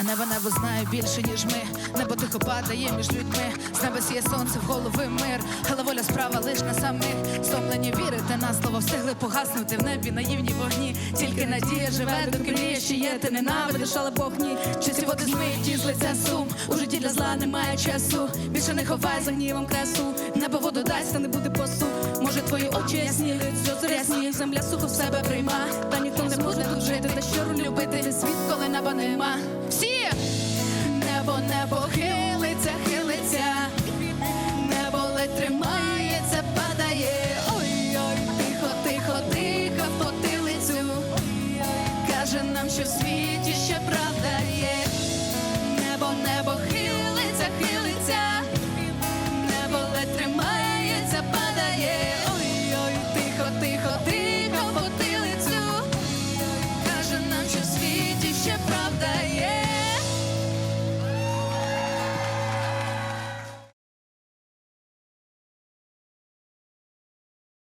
А небо небо знає більше, ніж ми. Небо тихо падає між людьми. З неба сіє сонце в голови мир. Але воля справа лиш на самих. Стомлені вірити на слово встигли погаснути в небі наївні вогні. Тільки надія живе, доки мріє, ще є, ти ненавидиш, але Бог ні. Чисті води змиють ті з лиця сум. У житті для зла немає часу. Більше не ховай за гнівом красу. Небо воду дасть, та не буде посу. Твої очі ясні, сльози рясні, земля сухо в себе прийма. Та ніхто не буде тут жити, та щиро любити світ, коли неба нема. Всі! Небо небо хилиться, хилиться, небо ледь тримається, падає. Ой-ой, тихо, тихо, тихо, в потилицю. Каже нам, що світ